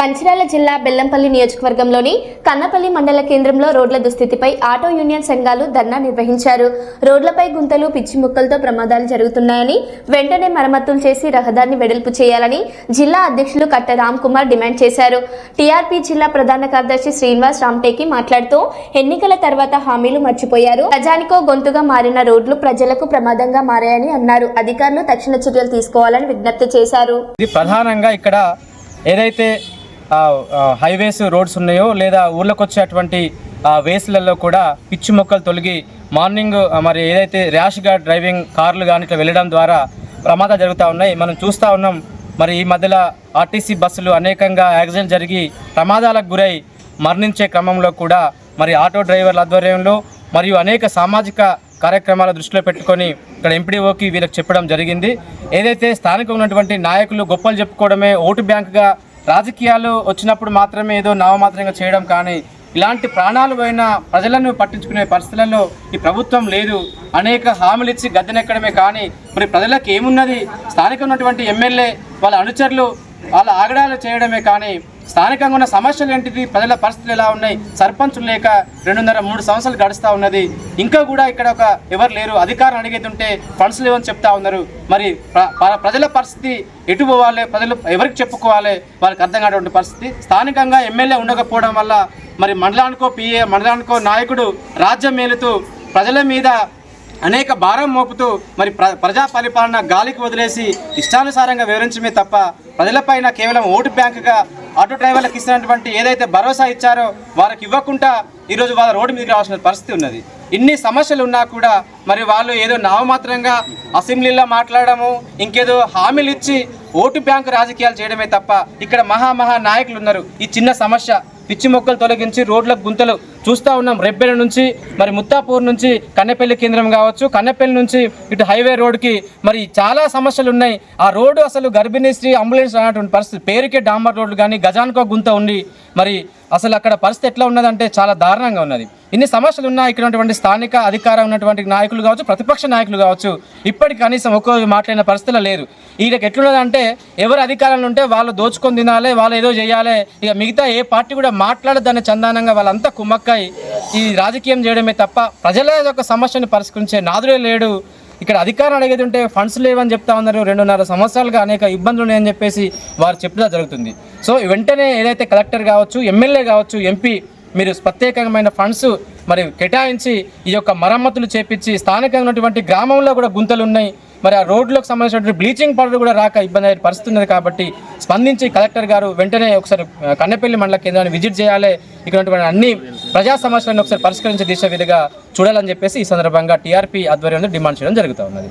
మంచిర్యాల జిల్లా బెల్లంపల్లి నియోజకవర్గంలోని కన్నపల్లి మండల కేంద్రంలో రోడ్ల దుస్థితిపై ఆటో యూనియన్ సంఘాలు ధర్నా నిర్వహించారు. రోడ్లపై గుంతలు పిచ్చి ముక్కలతో ప్రమాదాలు జరుగుతున్నాయని వెంటనే మరమ్మతులు చేసి రహదారిని వెడల్పు చేయాలని జిల్లా అధ్యక్షులు కట్ట రామ్ కుమార్ డిమాండ్ చేశారు. టీఆర్పీ జిల్లా ప్రధాన కార్యదర్శి శ్రీనివాస్ రామ్టేకి మాట్లాడుతూ ఎన్నికల తర్వాత హామీలు మర్చిపోయారు. ప్రజానికో గొంతుగా మారిన రోడ్లు ప్రజలకు ప్రమాదంగా మారాయని అన్నారు. అధికారులు తక్షణ చర్యలు తీసుకోవాలని విజ్ఞప్తి చేశారు. ప్రధానంగా ఇక్కడ ఏదైతే హైవేస్ రోడ్స్ ఉన్నాయో లేదా ఊళ్ళోకి వచ్చేటువంటి ఆ, వేస్లలో కూడా పిచ్చి మొక్కలు తొలగి మార్నింగ్ మరి ఏదైతే ర్యాష్గా డ్రైవింగ్ కార్లు కానీ ఇట్లా వెళ్ళడం ద్వారా ప్రమాదాలు జరుగుతూ ఉన్నాయి. మనం చూస్తూ ఉన్నాం మరి ఈ మధ్యలో ఆర్టీసీ బస్సులు అనేకంగా యాక్సిడెంట్ జరిగి ప్రమాదాలకు గురై మరణించే క్రమంలో కూడా మరి ఆటో డ్రైవర్ల ఆధ్వర్యంలో మరియు అనేక సామాజిక కార్యక్రమాల దృష్టిలో పెట్టుకొని ఇక్కడ ఎంపీడీఓకి వీళ్ళకి చెప్పడం జరిగింది. ఏదైతే స్థానికంగా ఉన్నటువంటి నాయకులు గొప్పలు చెప్పుకోవడమే ఓటు బ్యాంకుగా రాజకీయాలు వచ్చినప్పుడు మాత్రమే ఏదో నామమాత్రంగా చేయడం కానీ ఇలాంటి ప్రాణాలు పోయిన ప్రజలను పట్టించుకునే పరిస్థితులలో ఈ ప్రభుత్వం లేదు. అనేక హామీలు ఇచ్చి గద్దెనెక్కడమే కానీ మరి ప్రజలకు ఏమున్నది? స్థానిక ఉన్నటువంటి ఎమ్మెల్యే వాళ్ళ అనుచరులు వాళ్ళ ఆగడాలు చేయడమే కానీ స్థానికంగా ఉన్న సమస్యలు ఏంటిది? ప్రజల పరిస్థితులు ఎలా ఉన్నాయి? సర్పంచులు లేక రెండున్నర మూడు సంవత్సరాలు గడుస్తూ ఉన్నది. ఇంకా కూడా ఇక్కడ ఒక ఎవరు లేరు. అధికారం అడిగేతుంటే ఫండ్స్ లేవని చెప్తా ఉన్నారు. మరి ప్రజల పరిస్థితి ఎటు పోవాలి? ప్రజలు ఎవరికి చెప్పుకోవాలి? వాళ్ళకి అర్థం కానటువంటి పరిస్థితి. స్థానికంగా ఎమ్మెల్యే ఉండకపోవడం వల్ల మరి మండలానికో పిఏ మండలానికో నాయకుడు రాజ్యం మేలుతూ ప్రజల మీద అనేక భారం మోపుతూ మరి ప్ర ప్రజా పరిపాలన గాలికి వదిలేసి ఇష్టానుసారంగా వివరించమే తప్ప ప్రజలపైన కేవలం ఓటు బ్యాంకుగా ఆటో డ్రైవర్లకు ఇచ్చినటువంటి ఏదైతే భరోసా ఇచ్చారో వారికి ఇవ్వకుండా ఈరోజు వాళ్ళ రోడ్డు మీదకి రావాల్సిన పరిస్థితి ఉన్నది. ఇన్ని సమస్యలు ఉన్నా కూడా మరి వాళ్ళు ఏదో నామమాత్రంగా అసెంబ్లీలో మాట్లాడము ఇంకేదో హామీలు ఇచ్చి ఓటు బ్యాంకు రాజకీయాలు చేయడమే తప్ప ఇక్కడ మహా మహా నాయకులు ఉన్నారు. ఈ చిన్న సమస్య పిచ్చి మొక్కలు తొలగించి రోడ్ల గుంతలు చూస్తూ ఉన్నాం. రెబ్బెల నుంచి మరి ముత్తాపూర్ నుంచి కన్నెపల్లి కేంద్రం కావచ్చు. కన్నెపల్లి నుంచి ఇటు హైవే రోడ్కి మరి చాలా సమస్యలు ఉన్నాయి. ఆ రోడ్డు అసలు గర్భిణీ స్త్రీ అంబులెన్స్ అనేటువంటి పరిస్థితి. పేరుకే డాంబర్ రోడ్డు కానీ గజానికో గుంత ఉండి మరి అసలు అక్కడ పరిస్థితి ఎట్లా ఉన్నదంటే చాలా దారుణంగా ఉన్నది. ఇన్ని సమస్యలు ఉన్నా ఇక్కడ ఉన్నటువంటి స్థానిక అధికారం ఉన్నటువంటి నాయకులు కావచ్చు ప్రతిపక్ష నాయకులు కావచ్చు ఇప్పటికి కనీసం ఒక్కో మాట్లాడిన పరిస్థితులు లేరు. వీళ్ళకి ఎట్లున్నదంటే ఎవరు అధికారంలో ఉంటే వాళ్ళు దోచుకొని తినాలి వాళ్ళు ఏదో చేయాలి. ఇక మిగతా ఏ పార్టీ కూడా మాట్లాడదని చందానంగా వాళ్ళంతా కుమ్మక్క ఈ రాజకీయం చేయడమే తప్ప ప్రజల యొక్క సమస్యను పరిష్కరించే నాదుడే లేడు. ఇక్కడ అధికారం అడిగేది ఉంటే ఫండ్స్ లేవని చెప్తా ఉన్నారు. రెండున్నర సంవత్సరాలుగా అనేక ఇబ్బందులు ఉన్నాయని చెప్పేసి వారు చెప్పడం జరుగుతుంది. సో వెంటనే ఏదైతే కలెక్టర్ కావచ్చు ఎమ్మెల్యే కావచ్చు ఎంపీ మీరు ప్రత్యేకమైన ఫండ్స్ మరి కేటాయించి ఈ యొక్క మరమ్మతులు చేపించి స్థానికంగా ఉన్నటువంటి గ్రామంలో కూడా గుంతలు ఉన్నాయి. మరి ఆ రోడ్లకు సంబంధించినటువంటి బ్లీచింగ్ పౌడర్ కూడా రాక ఇబ్బంది అయ్యే పరిస్థితి ఉన్నది కాబట్టి స్పందించి కలెక్టర్ గారు వెంటనే ఒకసారి కన్నెపల్లి మండల కేంద్రాన్ని విజిట్ చేయాలి. ఇక్కడ అన్ని ప్రజా సమస్యలను ఒకసారి పరిష్కరించే దిశ విధిగా చూడాలని చెప్పేసి ఈ సందర్భంగా టీఆర్పీ ఆధ్వర్యంలో డిమాండ్ చేయడం జరుగుతూ ఉన్నది.